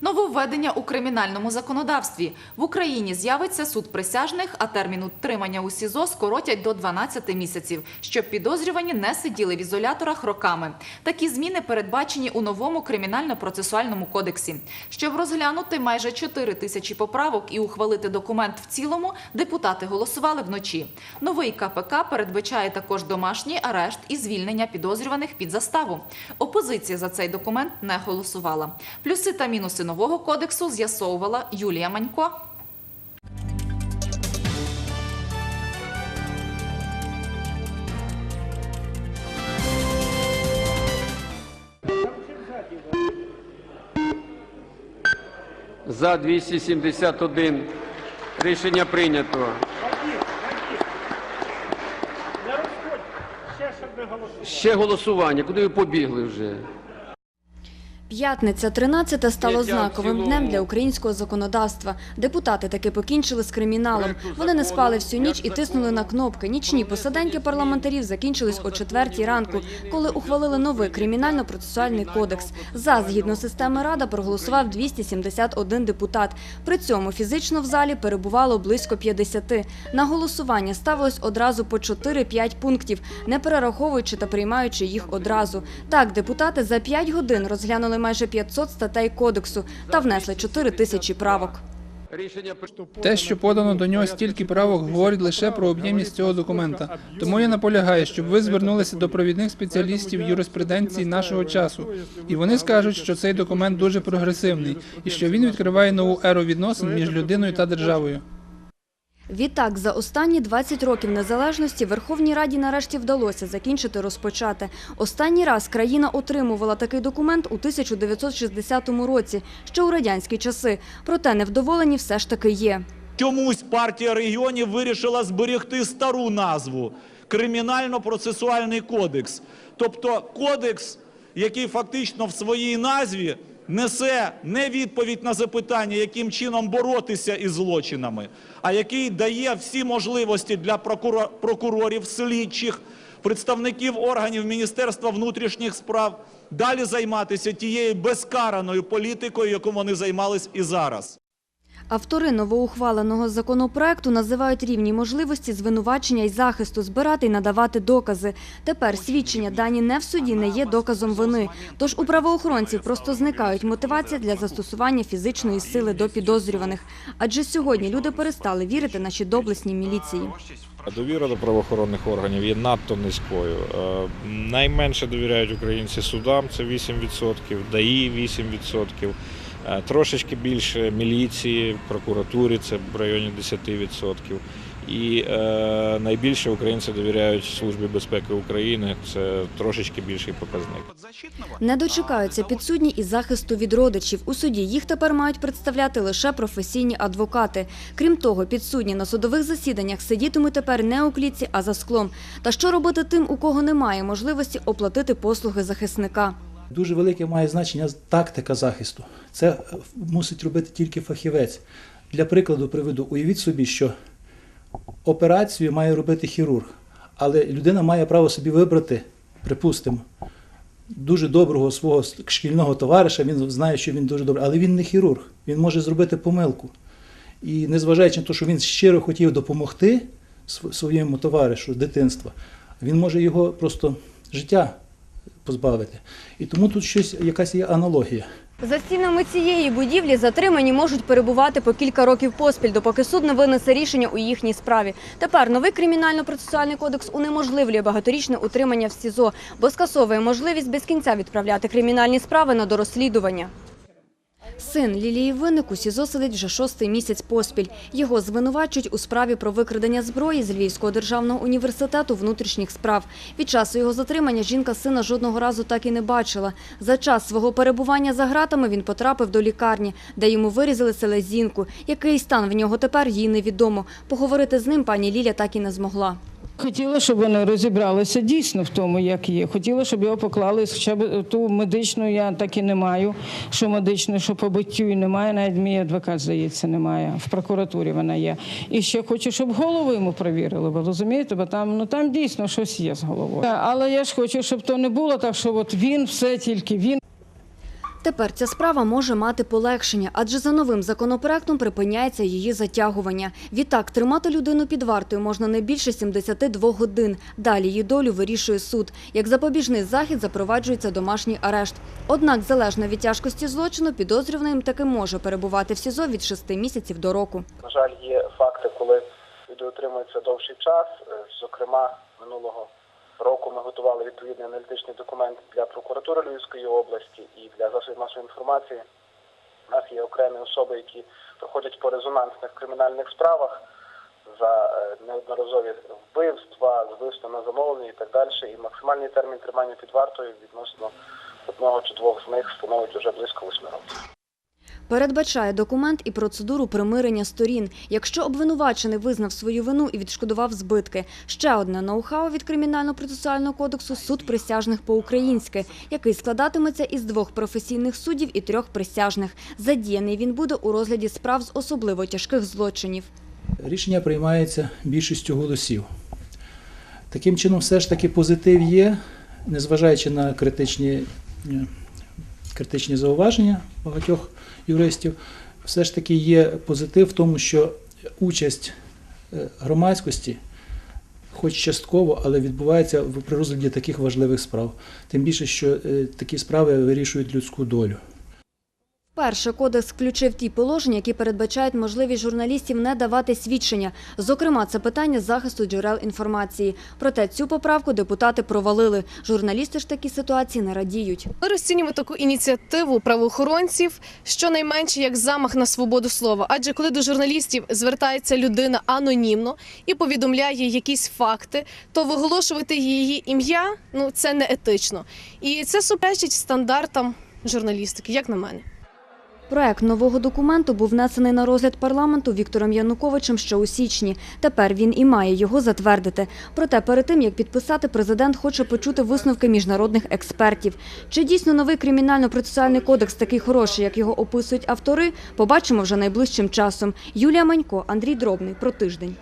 Нововведення у кримінальному законодавстві. В Україні з'явиться суд присяжних, а термін утримання у СІЗО скоротять до 12 місяців, щоб підозрювані не сиділи в ізоляторах роками. Такі зміни передбачені у новому кримінально-процесуальному кодексі. Щоб розглянути майже 4 тисячі поправок і ухвалити документ в цілому, депутати голосували вночі. Новий КПК передбачає також домашній арешт і звільнення підозрюваних під заставу. Опозиція за цей документ не голосувала. Плюси та мінуси нового кодексу з'ясовувала Юлія Манько. За 271. Рішення прийнято. Ще голосування. Куди ви побігли вже? П'ятниця 13 стало знаковим днем для українського законодавства. Депутати таки покінчили з криміналом. Вони не спали всю ніч і тиснули на кнопки. Нічні посаденьки парламентарів закінчились о четвертій ранку, коли ухвалили новий кримінально-процесуальний кодекс. За згідно системи рада проголосував 271 депутат. При цьому фізично в залі перебувало близько 50. На голосування ставилось одразу по 4-5 пунктів, не перераховуючи та приймаючи їх одразу. Так, депутати за 5 годин розглянули майже 500 статей кодексу та внесли 4 тисячі правок. Те, що подано до нього стільки правок, говорить лише про об'ємність цього документа. Тому я наполягаю, щоб ви звернулися до провідних спеціалістів юриспруденції нашого часу. І вони скажуть, що цей документ дуже прогресивний і що він відкриває нову еру відносин між людиною та державою. Відтак, за останні 20 років незалежності Верховній Раді нарешті вдалося закінчити розпочати. Останній раз країна отримувала такий документ у 1960 році, ще у радянські часи. Проте невдоволені все ж таки є. Чомусь партія регіонів вирішила зберегти стару назву Кримінально-процесуальний кодекс. Тобто кодекс, який фактично в своїй назві несе не відповідь на запитання, яким чином боротися із злочинами, а який дає всі можливості для прокуро- прокурорів, слідчих, представників органів Міністерства внутрішніх справ далі займатися тією безкараною політикою, яку вони займались і зараз. Автори новоухваленого законопроекту називають рівні можливості звинувачення і захисту збирати і надавати докази. Тепер свідчення дані не в суді не є доказом вини. Тож у правоохоронців просто зникають мотивація для застосування фізичної сили до підозрюваних. Адже сьогодні люди перестали вірити нашій доблесній міліції. Довіра до правоохоронних органів є надто низькою. Е, Найменше довіряють українці судам, це 8%, ДАІ 8%, е, трошечки більше міліції, прокуратурі, це в районі 10%. І е, найбільше українці довіряють Службі безпеки України, це трошечки більший показник. Не дочекаються підсудні і захисту від родичів. У суді їх тепер мають представляти лише професійні адвокати. Крім того, підсудні на судових засіданнях сидітимуть тепер не у клітці, а за склом. Та що робити тим, у кого немає можливості оплатити послуги захисника? Дуже велике має значення тактика захисту. Це мусить робити тільки фахівець. Для прикладу приведу, уявіть собі, що операцію має робити хірург, але людина має право собі вибрати, припустимо, дуже доброго свого шкільного товариша, він знає, що він дуже добрий, але він не хірург, він може зробити помилку. І незважаючи на те, що він щиро хотів допомогти своєму товаришу з дитинства, він може його просто життя позбавити. І тому тут щось, якась є аналогія. За стінами цієї будівлі затримані можуть перебувати по кілька років поспіль, допоки суд не винесе рішення у їхній справі. Тепер новий кримінально-процесуальний кодекс унеможливлює багаторічне утримання в СІЗО, бо скасовує можливість без кінця відправляти кримінальні справи на дорозслідування. Син Лілії Винник у СІЗО сидить вже шостий місяць поспіль. Його звинувачують у справі про викрадення зброї з Львівського державного університету внутрішніх справ. Від часу його затримання жінка сина жодного разу так і не бачила. За час свого перебування за ґратами він потрапив до лікарні, де йому вирізали селезінку. Який стан в нього тепер, їй невідомо. Поговорити з ним пані Ліля так і не змогла. Хотіла, щоб вони розібралися дійсно в тому, як є. Хотіла, щоб його поклали хоча б ту медичну, я так і не маю. Що медичну, що по биттю немає. Навіть мій адвокат, здається, немає. В прокуратурі вона є. І ще хочу, щоб голову йому перевірили. Ви розумієте? Бо там ну там дійсно щось є з головою. Але я ж хочу, щоб то не було так, що от він все тільки він. Тепер ця справа може мати полегшення, адже за новим законопроектом припиняється її затягування. Відтак, тримати людину під вартою можна не більше 72 годин. Далі її долю вирішує суд. Як запобіжний захід запроваджується домашній арешт. Однак, залежно від тяжкості злочину, підозрюваним таки може перебувати в СІЗО від 6 місяців до року. На жаль, є факти, коли люди отримуються довший час. Е, Зокрема, минулого року ми готували відповідний аналітичний документ для прокуратури Львівської області і для засобів масової інформації. У нас є окремі особи, які проходять по резонансних кримінальних справах за е, неодноразові вбивства, вбивства на замовлення і так далі. І максимальний термін тримання під вартою відносно одного чи двох з них становить вже близько восьми років. Передбачає документ і процедуру примирення сторін, якщо обвинувачений визнав свою вину і відшкодував збитки. Ще одне ноу-хау від Кримінально-процесуального кодексу – суд присяжних по-українськи, який складатиметься із двох професійних суддів і трьох присяжних. Задіяний він буде у розгляді справ з особливо тяжких злочинів. Рішення приймається більшістю голосів. Таким чином, все ж таки позитив є, незважаючи на критичні, е, критичні зауваження багатьох юристів, все ж таки є позитив в тому, що участь е, громадськості, хоч частково, але відбувається при розгляді таких важливих справ. Тим більше, що е, такі справи вирішують людську долю. Перше кодекс включив ті положення, які передбачають можливість журналістів не давати свідчення. Зокрема, це питання захисту джерел інформації. Проте цю поправку депутати провалили. Журналісти ж такі ситуації не радіють. Ми розцінюємо таку ініціативу правоохоронців щонайменше як замах на свободу слова. Адже коли до журналістів звертається людина анонімно і повідомляє якісь факти, то виголошувати її ім'я ну це не етично. І це суперечить стандартам журналістики, як на мене. Проект нового документу був внесений на розгляд парламенту Віктором Януковичем ще у січні. Тепер він і має його затвердити. Проте перед тим, як підписати, президент хоче почути висновки міжнародних експертів. Чи дійсно новий кримінально-процесуальний кодекс такий хороший, як його описують автори, побачимо вже найближчим часом. Юлія Манько, Андрій Дробний. Про тиждень.